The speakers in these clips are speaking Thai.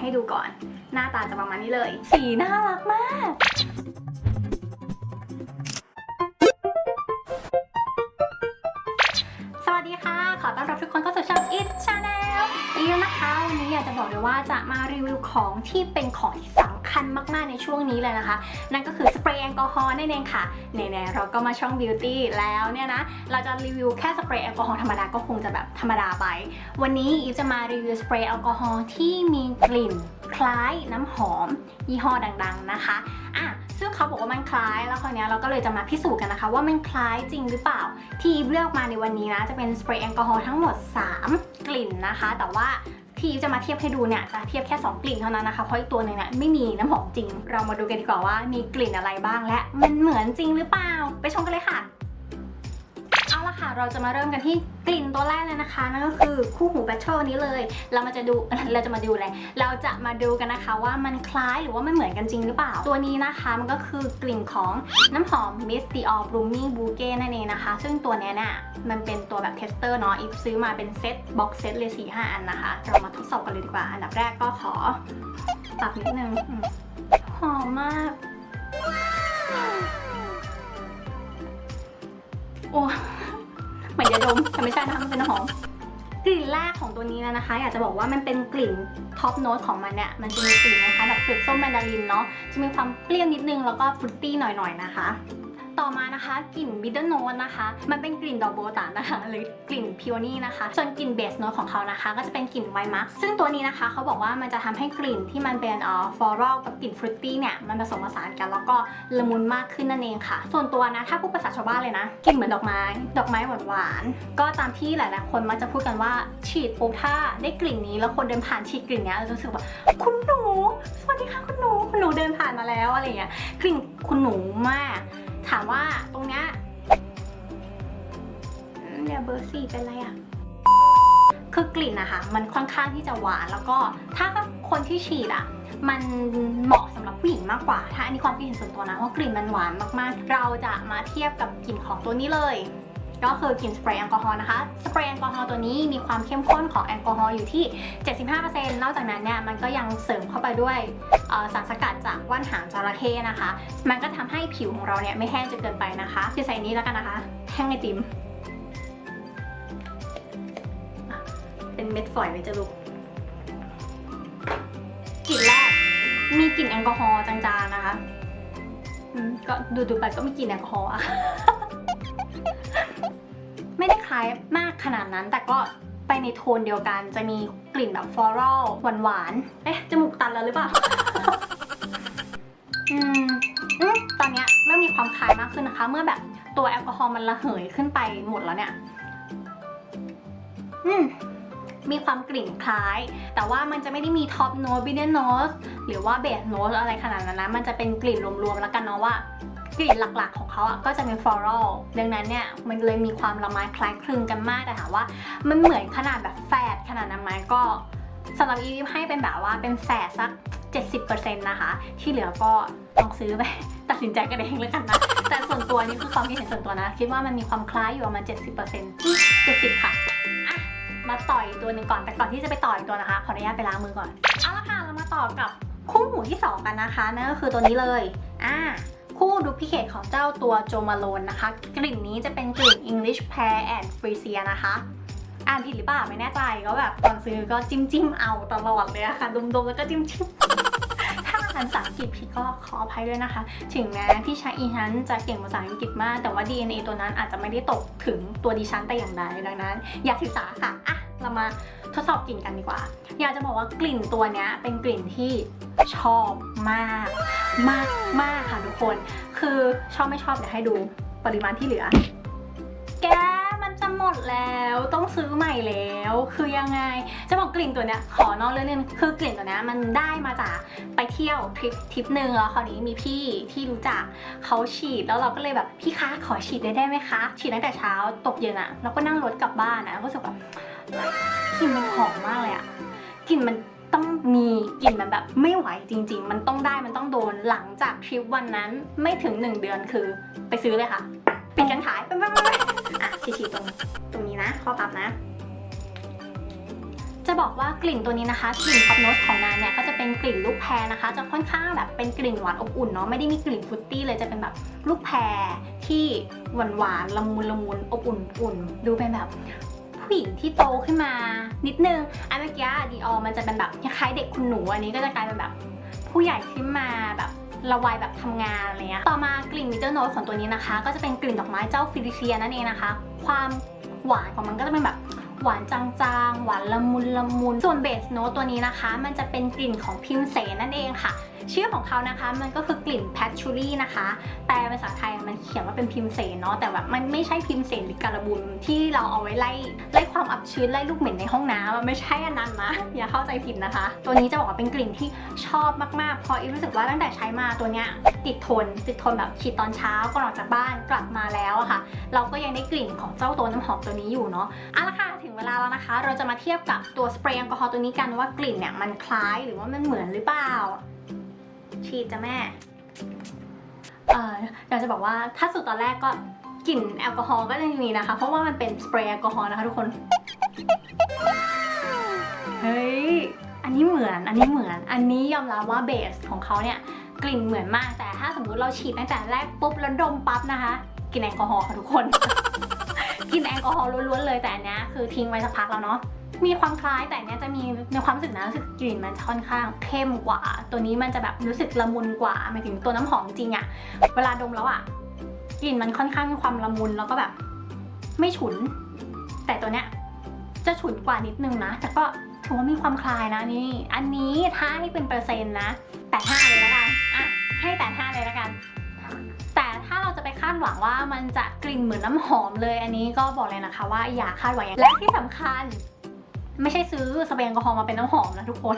ให้ดูก่อน หน้าตาจะประมาณนี้เลย สีน่ารักมากสวัสดีค่ะ ขอต้อนรับทุกคนเข้าสู่ช่อง It Channel อีกแล้วนะคะวันนี้อยากจะบอกเลยว่าจะมารีวิวของที่เป็นของที่สำคัญมากๆในช่วงนี้เลยนะคะ นั่นก็คือสเปรย์แอลกอฮอล์นั่นเองค่ะไหนๆเราก็มาช่อง Beauty แล้วเนี่ยนะเราจะรีวิวแค่สเปรย์แอลกอฮอล์ธรรมดาก็คงจะแบบธรรมดาไป วันนี้อีฟจะมารีวิวสเปรย์แอลกอฮอล์ที่มีกลิ่นคล้ายน้ำหอมยี่ห้อดังๆนะคะอะซึ่งเขาบอกว่ามันคล้ายแล้วคราวเนี้ยเราก็เลยจะมาพิสูจน์กันนะคะ ว่ามันคล้ายจริงหรือเปล่า ที่อีฟเลือกมาในวันนี้นะจะเป็นสเปรย์แอลกอฮอล์ทั้งหมด 3 กลิ่นนะคะแต่ว่าที่จะมาเทียบให้ดูเนี่ยจะเทียบแค่ 2 กลิ่นเท่านั้นนะคะ เพราะอีกตัวหนึ่งเนี่ยไม่มีน้ำหอมจริง เรามาดูกันดีกว่าว่ามีกลิ่นอะไรบ้างและมันเหมือนจริงหรือเปล่า ไปชมกันเลยค่ะ ค่ะ เราจะมาเริ่มกันที่กลิ่นตัวแรกเลยนะคะ นั่นก็คือคู่หูแบทเทิลนี้เลย เรามาจะดู เราจะมาดูเลยเราจะมาดูกันนะคะว่ามันคล้ายหรือว่ามันเหมือนกันจริงหรือเปล่า ตัวนี้นะคะมันก็คือกลิ่นของน้ำหอม Miss Dior Blooming Bouquet นั่นเองนะคะ ซึ่งตัวนี้เนี่ยมันเป็นตัวแบบเทสเตอร์เนาะ อีฟซื้อมาเป็นเซตบ็อกเซตเลย4 5อันนะคะ เรามาทดสอบกันเลยดีกว่า อันดับแรกก็ขอปรับนิดนึงหอมมากโอ้ มือนยาดมแต่ไม่ใช่นะคะมันเป็นน้ำหอมกลิ่นแรกของตัวนี้นะคะ อยากจะบอกว่ามันเป็นกลิ่นท็อปโน้ตของมันเนี่ยมันจะมีกลิ่นนะคะแบบ fruit ส้มแมนดารินเนาะจะมีความเปรี้ยวนิดนึงแล้วก็ฟรุตตี้หน่อยๆนะคะ ต่อมานะคะกลิ่นบิ t เ e r โน t นะคะ มันเป็นกลิ่นดอกโบตานนะคะ หรือกลิ่นพิโอนี่นะคะ ส่วนกลิ่นเบสโนของเขานะคะ ก็จะเป็นกลิ่นไวมักซึ่งตัวนี้นะคะเขาบอกว่ามันจะทำให้กลิ่นที่มันเป็นเอ่อฟลอรัลกับกลิ่นฟรุตตี้เนี่ยมันผสมผสานกันแล้วก็ละมุนมากขึ้นนั่นเองค่ะ ส่วนตัวนะถ้าพูดภาษาชาวบ้านเลยนะกลิ่นเหมือนดอกไม้ ดอกไม้หวานๆก็ตามที่หลายๆคนมักจะพูดกันว่าฉีดปุ๊บถ้าได้กลิ่นนี้แล้วคนเดินผ่านฉีดกลิ่นเนี้ยเราจะรู้สึกว่าคุณหนูสวัสดีค่ะคุณหนูคุณหนูเดินผ่านมาแล้วอะไรเงี้ยกลิ่นคุณหนูมาก ถามว่าตรงเนี้ยเนี่ยเบอร์สี่เป็นไรอะคือกลิ่นอะค่ะมันค่อนข้างที่จะหวานแล้วก็ถ้าคนที่ฉีดอะมันเหมาะสำหรับผู้หญิงมากกว่า ถ้าอันนี้ความคิดเห็นส่วนตัวนะว่ากลิ่นมันหวานมากๆ เราจะมาเทียบกับกลิ่นของตัวนี้เลย ก็คือกลิ่นสเปรย์แอลกอฮอล์นะคะ สเปรย์แอลกอฮอล์ตัวนี้มีความเข้มข้นของแอลกอฮอล์อยู่ที่ 75%นอกจากนั้นเนี่ยมันก็ยังเสริมเข้าไปด้วยสารสกัดจากว่านหางจระเข้นะคะ มันก็ทำให้ผิวของเราเนี่ยไม่แห้งจนเกินไปนะคะจะใส่นี้แล้วกันนะคะ แห้งไอติม เป็นเม็ดฝอยเลยจะลูกกลิ่นแรกมีกลิ่นแอลกอฮอล์จางๆนะคะก็ดูดูๆไปก็มีกลิ่นแอลกอฮอล์อะ ล้ายมากขนาดนั้น แต่ก็ไปในโทนเดียวกันจะมีกลิ่นแบบฟลอรัลหวานๆ เอ๊ะ จมูกตันแล้วหรือเปล่า อืมอืมตอนเนี้ยเริ่มมีความคล้ายมากขึ้นนะคะ เมื่อแบบตัวแอลกอฮอล์มันระเหยขึ้นไปหมดแล้วเนี่ย อืมมีความกลิ่นคล้าย แต่ว่ามันจะไม่ได้มีท็อปโน้ตบิเนโนสหรือว่าเบสโน้ตอะไรขนาดนั้นนะ มันจะเป็นกลิ่นรวมๆแล้วกันเนาะว่า กลิ่นหลักๆ ของเขาอะก็จะเป็นฟลอรัลดังนั้นเนี่ยมันเลยมีความละไม้คล้ายคลึงกันมากแต่ถามว่า มันเหมือนขนาดแบบแฝดขนาดนั้นไหมก็สำหรับอีฟให้เป็นแบบว่าเป็นแฝดสัก 70%นะคะ ที่เหลือก็ลองซื้อไปตัดสินใจกันเองเลยกันนะ แต่ส่วนตัวนี่คือความคิดเห็นส่วนตัวนะ คิดว่ามันมีความคล้ายอยู่ประมาณ 70%อืม70 ค่ะอะ มาต่อยตัวหนึ่งก่อนแต่ก่อนที่จะไปต่อยตัวนะคะ ขออนุญาตไปล้างมือก่อน เอาละค่ะเรามาต่อกับคู่หูที่ 2 กันนะคะนั่นก็คือตัวนี้เลย อ่า คู่ดูพิเคทของเจ้าตัวโจมาโลนนะคะ กลิ่นนี้จะเป็นกลิ่น English Pear and Freesia นะคะ อ่านผิดหรือเปล่าไม่แน่ใจก็แบบตอนซื้อก็จิ้มจิ้มเอาตลอดเลยอะค่ะ ดมๆ แล้วก็จิ้มจิ้มถ้าอ่านภาษาอังกฤษผิดก็ขออภัยด้วยนะคะ ถึงแม้ที่ใช้อีฮันจะเก่งภาษาอังกฤษมาก แต่ว่า DNA ตัวนั้นอาจจะไม่ได้ตกถึงตัวดิฉันแต่อย่างใดดังนั้น อย่าถือสาค่ะอะ เรามาทดสอบกลิ่นกันดีกว่า อยากจะบอกว่ากลิ่นตัวเนี้ยเป็นกลิ่นที่ชอบมาก มากมากค่ะทุกคน คือชอบไม่ชอบเดี๋ยวให้ดูปริมาณที่เหลือ แก หมดแล้วต้องซื้อใหม่แล้ว คือยังไง จะบอกกลิ่นตัวเนี้ยขอนอกเรื่องนึงคือกลิ่นตัวเนี้ยมันได้มาจากไปเที่ยวทริปทริปหนึ่งแล้วคราวนี้มีพี่ที่รู้จักเขาฉีดแล้วเราก็เลยแบบพี่คะขอฉีดได้ได้ไหมคะ ฉีดตั้งแต่เช้าตกเย็นอะแล้วก็นั่งรถกลับบ้านอะก็รู้สึกแบบกลิ่นมันหอมมากเลยอะกลิ่นมันต้องมีกลิ่นมันแบบไม่ไหวจริง ๆ มันต้องได้มันต้องโดนหลังจากทริปวันนั้นไม่ถึงหนึ่งเดือนคือไปซื้อเลยค่ะ ปิดการขายไปไปไปไปอะฉีดๆตรงตรงนี้นะข้อพับนะจจะบอกว่ากลิ่นตัวนี้นะคะกลิ่นท็อปโนสของนานเนี่ยก็จะเป็นกลิ่นลูกแพรนะคะ จะค่อนข้างแบบเป็นกลิ่นหวานอบอุ่นเนาะไม่ได้มีกลิ่นฟรุตตี้เลยจะเป็นแบบลูกแพรที่หวานหวานๆละมุนละมุนอบอุ่นอุ่นดูเป็นแบบผู้หญิงที่โตขึ้นมานิดนึงอันเมื่อกี้ดีออมันจะเป็นแบบคล้ายๆเด็กคุณหนูอันนี้ก็จะกลายเป็นแบบผู้ใหญ่ขึ้นมาแบบ ละวัยแบบทำงานอะไรเงี้ย ต่อมากลิ่นมิเตอร์โนสของตัวนี้นะคะ ก็จะเป็นกลิ่นดอกไม้เจ้าฟิลิเชียนั่นเองนะคะ ความหวานของมันก็จะเป็นแบบหวานจางๆ หวานละมุนละมุน ส่วนเบสโนตตัวนี้นะคะ มันจะเป็นกลิ่นของพิมเสนนั่นเองค่ะ ชื่อของเขานะคะมันก็คือกลิ่นแพชชูรี่นะคะแต่ภาษาไทยมันเขียนว่าเป็นพิมเสนเนาะแต่แบบมันไม่ใช่พิมเสนหรือการบุนที่เราเอาไว้ไล่ไล่ความอับชื้นไล่ลูกเหม็นในห้องน้ำมันไม่ใช่อันนั้นนะอย่าเข้าใจผิดนะคะ ตัวนี้จะบอกว่าเป็นกลิ่นที่ชอบมากๆเพราะอีรู้สึกว่าตั้งแต่ใช้มาตัวเนี้ยติดทนติดทนแบบฉีดตอนเช้าก่อนออกจากบ้านกลับมาแล้วอะค่ะ เราก็ยังได้กลิ่นของเจ้าตัวน้ำหอมตัวนี้อยู่เนาะเอาละค่ะถึงเวลาแล้วนะคะ เราจะมาเทียบกับตัวสเปรย์แอลกอฮอล์ตัวนี้กันว่ากลิ่นเนี่ยมันคล้ายหรือว่ามันเหมือนหรือเปล่า ฉีดจ้ะแม่ เอ่ออยากจะบอกว่าถ้าสุดตอนแรกก็กลิ่นแอลกอฮอล์ก็จะมีนะคะ เพราะว่ามันเป็นสเปรย์แอลกอฮอล์นะคะทุกคน เฮ้ย อันนี้เหมือน อันนี้เหมือน อันนี้ยอมรับว่าเบสของเขาเนี่ยกลิ่นเหมือนมาก แต่ถ้าสมมุติเราฉีดตั้งแต่แรกปุ๊บแล้วดมปั๊บนะคะกลิ่นแอลกอฮอล์ค่ะทุกคน กลิ่นแอลกอฮอล์ล้วนๆเลยแต่อันเนี้ยคือทิ้งไว้สักพักแล้วเนาะ มีความคล้ายแต่เนี้ยจะมีในความรู้สึกนะรู้สึกกลิ่นมันจะค่อนข้างเข้มกว่า ตัวนี้มันจะแบบรู้สึกละมุนกว่าหมายถึงตัวน้ำหอมจริงอะเวลาดมแล้วอะกลิ่นมันค่อนข้างมีความละมุนแล้วก็แบบ ไม่ฉุน แต่ตัวเนี้ยจะฉุนกว่านิดนึงนะแต่ก็ถือว่ามีความคล้ายนะนี่ อันนี้ถ้าให้เป็นเปอร์เซ็นต์นะแปดห้าเลยแล้วกันอะให้แปดห้าเลยแล้วกัน แต่ถ้าเราจะไปคาดหวังว่ามันจะกลิ่นเหมือนน้ำหอมเลย อันนี้ก็บอกเลยนะคะว่าอย่าคาดหวังและที่สำคัญ ไม่ใช่ซื้อสเปรย์แอลกอฮอล์มาเป็นน้ำหอมนะทุกคน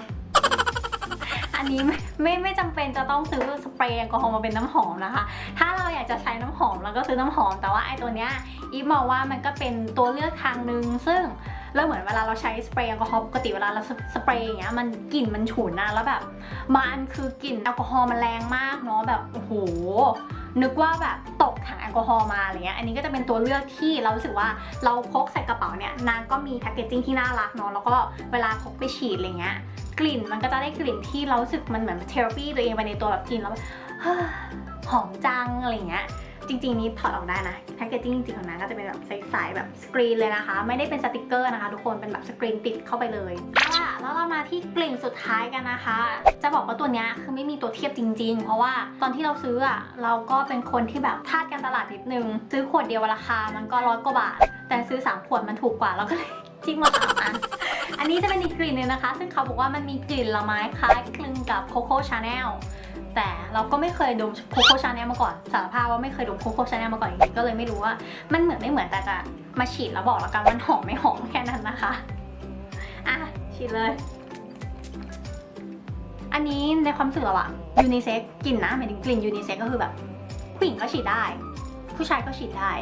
อันนี้ไม่ไม่ไม่จำเป็นจะต้องซื้อสเปรย์แอลกอฮอล์มาเป็นน้ำหอมนะคะ ถ้าเราอยากจะใช้น้ำหอมเราก็ซื้อน้ำหอม แต่ว่าไอ้ตัวเนี้ยอีฟมองว่ามันก็เป็นตัวเลือกทางหนึ่งซึ่งแล้วเหมือนเวลาเราใช้สเปรย์แอลกอฮอล์ปกติเวลาเราสเปรย์อย่างเงี้ยมันกลิ่นมันฉุนนะแล้วแบบมันคือกลิ่นแอลกอฮอล์มันแรงมากเนาะแบบโอ้โห นึกว่าแบบตกถังแอลกอฮอล์มาอะไรเงี้ยอันนี้ก็จะเป็นตัวเลือกที่เรารู้สึกว่าเราพกใส่กระเป๋าเนี่ยนางก็มีแพคเกจจิ้งที่น่ารักเนาะแล้วก็เวลาพกไปฉีดอะไรเงี้ยกลิ่นมันก็จะได้กลิ่นที่เรารู้สึกมันเหมือนเทอราปีตัวเองไปในตัวแบบกินแล้วหอมจังอะไรเงี้ย จริงๆนี่ถอดออกได้นะแพคเกจจิ้งจริงๆของนางก็จะเป็นแบบใสๆแบบสกรีนเลยนะคะ ไม่ได้เป็นสติกเกอร์นะคะ ทุกคนเป็นแบบสกรีนติดเข้าไปเลยเอาล่ะแล้วเรามาที่กลิ่นสุดท้ายกันนะคะ จะบอกว่าตัวเนี้ยคือไม่มีตัวเทียบจริง ๆ เพราะว่าตอนที่เราซื้ออะเราก็เป็นคนที่แบบทาสการตลาดนิดนึง ซื้อขวดเดียวราคามันก็ร้อยกว่าบาท แต่ซื้อสามขวดมันถูกกว่าเราก็เลยจิ้มมาสามอันอันนี้จะเป็นอีกกลิ่นหนึงนะคะ ซึ่งเขาบอกว่ามันมีกลิ่นละไม้คล้ายคลึงกับโคโค่ชาแนล แต่เราก็ไม่เคยดมโคโค่ชาแนลมาก่อนสารภาพว่าไม่เคยดมโคโค่ชาแนลมาก่อนจริงๆก็เลยไม่รู้ว่ามันเหมือนไม่เหมือนแต่จะมาฉีดแล้วบอกแล้วกันว่ามันหอมไม่หอมแค่นั้นนะคะอะฉีดเลย อันนี้ในความรู้สึกเราอะยูนิเซ็กกลิ่นนะหมายถึงกลิ่นยูนิเซ็กก็คือแบบผู้หญิงก็ฉีดได้ ผู้ชายก็ฉีดได้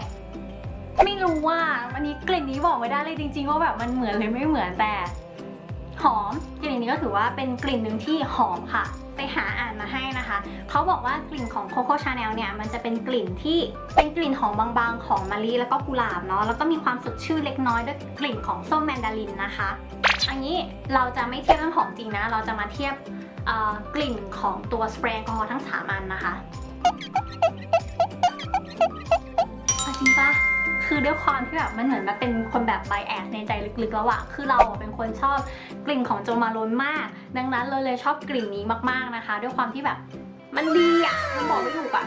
ไม่รู้ว่าวันนี้กลิ่นนี้บอกไม่ได้เลยจริง ๆ ว่าแบบมันเหมือนหรือไม่เหมือนแต่หอมกลิ่นนี้ก็ถือว่าเป็นกลิ่นหนึ่งที่หอมค่ะ ไปหาอ่านมาให้ นะคะเขาบอกว่ากลิ่นของโคโค่ชาแนลเนี่ยมันจะเป็นกลิ่นที่เป็นกลิ่นหอมบางๆ ของมะลิแล้วก็กุหลาบเนาะแล้วก็มีความสดชื่นเล็กน้อยด้วยกลิ่นของส้มแมนดารินนะคะ อันนี้เราจะไม่เทียบน้ำหอมจริงนะ เราจะมาเทียบกลิ่นของตัวสเปรย์แอลกอฮอล์ทั้งสามอันนะคะ คือด้วยความที่แบบมันเหมือนแบบเป็นคนแบบไบแอสในใจลึกๆแล้วอะคือเราอะเป็นคนชอบกลิ่นของโจมาโลนมาก ดังนั้นเลยเลยชอบกลิ่นนี้มากๆนะคะ ด้วยความที่แบบมันดีอะมันบอกไม่ถูกอะ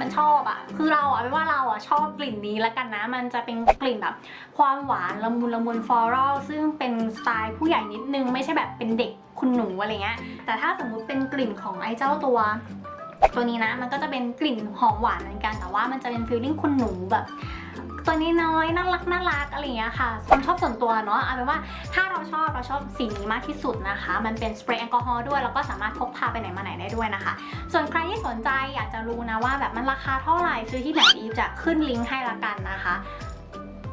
มันชอบอะคือเราอะเป็นว่าเราอะชอบกลิ่นนี้แล้วกันนะ มันจะเป็นกลิ่นแบบ ความหวานละมุนละมุนฟลอรัลซึ่งเป็นสไตล์ผู้ใหญ่นิดนึงไม่ใช่แบบเป็นเด็กคุณหนูอะไรเงี้ย แต่ถ้าสมมุติเป็นกลิ่นของไอ้เจ้าตัวตัวนี้นะมันก็จะเป็นกลิ่นหอมหวานเหมือนกันแต่ว่ามันจะเป็นฟีลลิ่งคุณหนูแบบ ตัวนี้น้อยน่ารักน่ารักอะไรอย่างเงี้ยค่ะความชอบส่วนตัวเนาะเอาเป็นว่าถ้าเราชอบเราชอบสีนี้มากที่สุดนะคะ มันเป็นสเปรย์แอลกอฮอล์ด้วยแล้วก็สามารถพกพาไปไหนมาไหนได้ด้วยนะคะ ส่วนใครที่สนใจอยากจะรู้นะว่าแบบมันราคาเท่าไหร่ซื้อที่ไหนอีฟจะขึ้นลิงก์ให้ละกันนะคะ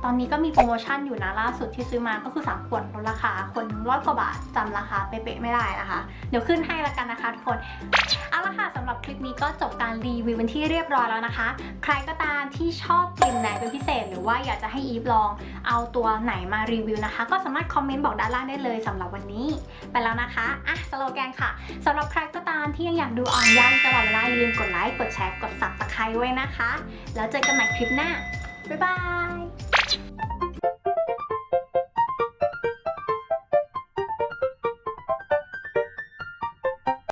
ตอนนี้ก็มีโปรโมชั่นอยู่นะล่าสุดที่ซื้อมาก็คือ3ขวดลดราคา คนร้อยกว่าบาทจำราคาเป๊ะๆไม่ได้นะคะ เดี๋ยวขึ้นให้ละกันนะคะทุกคนเอาละค่ะสำหรับคลิปนี้ก็จบการรีวิวเป็นที่เรียบร้อยแล้วนะคะ ใครก็ตามที่ชอบกลิ่นไหนเป็นพิเศษ หรือว่าอยากจะให้อีฟลองเอาตัวไหนมารีวิวนะคะ ก็สามารถคอมเมนต์บอกด้านล่างได้เลยสำหรับวันนี้ ไปแล้วนะคะอะสโลแกนค่ะสำหรับใครก็ตามที่ยังอยากดูออนย่างตลอดเวลาอย่าลืมกดไลค์กดแชร์กด subscribe ไว้นะคะ แล้วเจอกันใหม่คลิปหน้าบ๊ายบาย